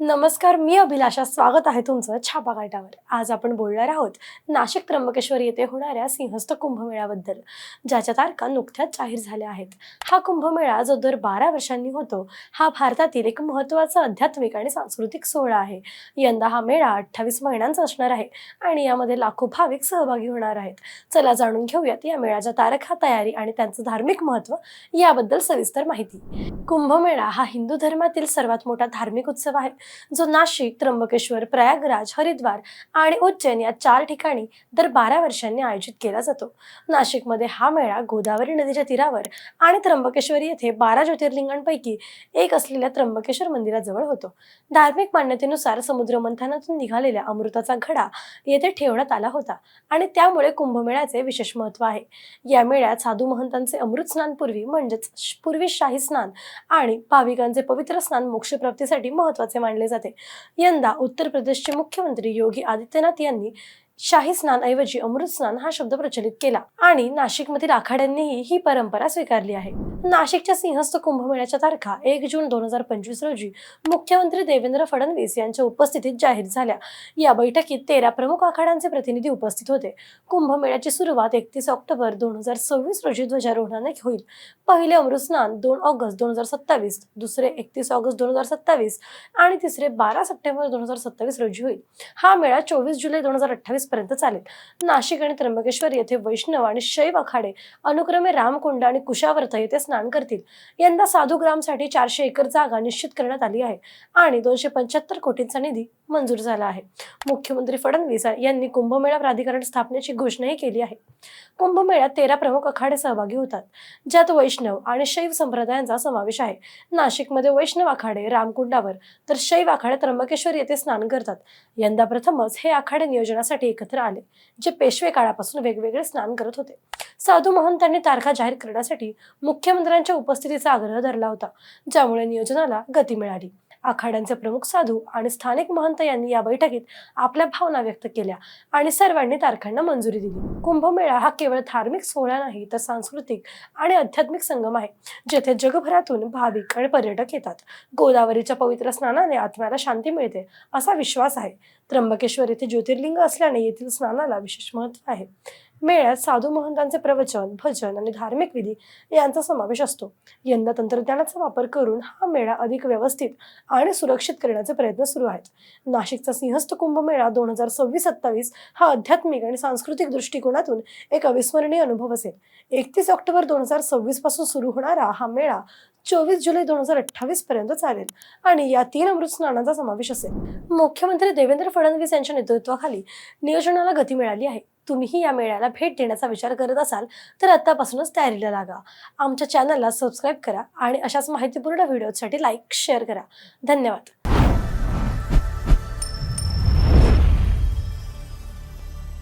नमस्कार मी अभिलाषा. स्वागत आहे तुमचं छापा काटावर आज आपण बोलणार आहोत नाशिक त्र्यंबकेश्वर येथे होणाऱ्या सिंहस्थ कुंभमेळ्याबद्दल ज्याच्या तारखा नुकत्याच जाहीर झाल्या आहेत. हा कुंभमेळा जो दर बारा वर्षांनी होतो हा भारतातील एक महत्त्वाचा आध्यात्मिक आणि सांस्कृतिक सोहळा आहे. यंदा हा मेळा अठ्ठावीस महिन्यांचा असणार आहे आणि यामध्ये लाखो भाविक सहभागी होणार आहेत. चला जाणून घेऊयात या मेळ्याच्या तारखा तयारी आणि त्यांचं धार्मिक महत्त्व याबद्दल सविस्तर माहिती. कुंभमेळा हा हिंदू धर्मातील सर्वात मोठा धार्मिक उत्सव आहे. जो नाशिक त्र्यंबकेश्वर प्रयागराज हरिद्वार आणि उज्जैन या चार ठिकाणी दर बारा वर्षांनी आयोजित केला जातो. नाशिकमध्ये हा मेळा गोदावरी नदीच्या तीरावर आणि त्र्यंबकेश्वरी येथे बारा ज्योतिर्लिंगांपैकी एक असलेल्या त्र्यंबकेश्वर मंदिराजवळ होतो. धार्मिक मान्यतेनुसार समुद्र मंथनातून निघालेल्या अमृताचा घडा येथे ठेवण्यात आला होता आणि त्यामुळे कुंभमेळ्याचे विशेष महत्त्व आहे. या मेळ्यात साधू महंतांचे अमृत स्नान पूर्वी म्हणजेच पूर्वी शाही स्नान आणि भाविकांचे पवित्र स्नान मोक्षप्राप्तीसाठी महत्त्वाचे मानले जाते. यंदा उत्तर प्रदेशचे मुख्यमंत्री योगी आदित्यनाथ यांनी शाही स्नान ऐवजी अमृत स्नान हा शब्द प्रचलित केला आणि नाशिकमधील आखाड्यांनीही ही परंपरा स्वीकारली आहे. नाशिकच्या सिंहस्थ कुंभमेळ्याच्या तारखा एक जून दोन हजार पंचवीस रोजी मुख्यमंत्री देवेंद्र फडणवीस यांच्या उपस्थितीत जाहीर झाल्या. या बैठकीत तेरा प्रमुख आखाड्यांचे प्रतिनिधी उपस्थित होते. कुंभमेळ्याची सुरुवात एकतीस ऑक्टोबर दोन हजार सव्वीस रोजी ध्वजारोहणाने होईल. पहिले अमृत स्नान दोन ऑगस्ट दोन हजार सत्तावीस दुसरे एकतीस ऑगस्ट दोन हजार सत्तावीस आणि तिसरे बारा सप्टेंबर दोन हजार सत्तावीस रोजी होईल. हा मेळा चोवीस जुलै दोन हजार अठ्ठावीस पर्यंत चालेल. नाशिक आणि त्र्यंबकेश्वर येथे वैष्णव आणि शैव अखाडे अनुक्रमे रामकुंड आणि कुशावर्त येथे स्नान करतील. यंदा साधू ग्रामसाठी चारशे एकर जागा निश्चित करण्यात आली आहे. आणि दोनशे पंच्याहत्तर कोटींचा निधी मंजूर झाला आहे. मुख्यमंत्री फडणवीस यांनी कुंभमेळा प्राधिकरण स्थापनेची घोषणाही केली आहे. कुंभमेळ्यात तेरा प्रमुख आखाडे सहभागी होतात ज्यात वैष्णव आणि शैव संप्रदायांचा समावेश आहे. नाशिकमध्ये वैष्णव आखाडे रामकुंडावर तर शैव आखाडे त्र्यंबकेश्वर येथे स्नान करतात. यंदा प्रथमच हे आखाडे नियोजनासाठी एकत्र आले जे पेशवे काळापासून वेगवेगळे स्नान करत होते. साधू महंतांनी तारखा जाहीर करण्यासाठी मुख्यमंत्र्यांच्या उपस्थितीचा आग्रह धरला होता ज्यामुळे नियोजनाला गती मिळाली. आखाड्यांचे प्रमुख साधू आणि स्थानिक महंत यांनी या बैठकीत आपल्या भावना व्यक्त केल्या आणि सर्वांनी तारखांना मंजुरी दिली. कुंभमेळा हा केवळ धार्मिक सोहळा नाही तर सांस्कृतिक आणि आध्यात्मिक संगम आहे जेथे जगभरातून भाविक आणि पर्यटक येतात. गोदावरीच्या पवित्र स्नानाने आत्म्याला शांती मिळते असा विश्वास आहे. त्र्यंबकेश्वर येथे ज्योतिर्लिंग असल्याने येथील स्नानाला विशेष महत्त्व आहे. मेळ्यात साधू महंतांचे प्रवचन भजन आणि धार्मिक विधी यांचा समावेश असतो. यंदा तंत्रज्ञानाचा वापर करून हा मेळा अधिक व्यवस्थित आणि सुरक्षित करण्याचे प्रयत्न सुरू आहेत. नाशिकचा सिंहस्थ कुंभमेळा दोन हजार सव्वीस सत्तावीस हा आध्यात्मिक आणि सांस्कृतिक दृष्टिकोनातून एक अविस्मरणीय अनुभव असेल. एकतीस ऑक्टोबर दोन हजार सव्वीसपासून सुरू होणारा हा मेळा चोवीस जुलै दोन हजार अठ्ठावीस पर्यंत चालेल आणि या तीन अमृत स्नानाचा समावेश असेल. मुख्यमंत्री देवेंद्र फडणवीस यांच्या नेतृत्वाखाली नियोजनाला गती मिळाली आहे. तुम्हीही या मेळ्याला भेट देण्याचा विचार करत असाल तर आत्तापासूनच तयारीला लागा. आमच्या चॅनलला सबस्क्राईब करा आणि अशाच माहितीपूर्ण व्हिडिओसाठी लाईक शेअर करा. धन्यवाद.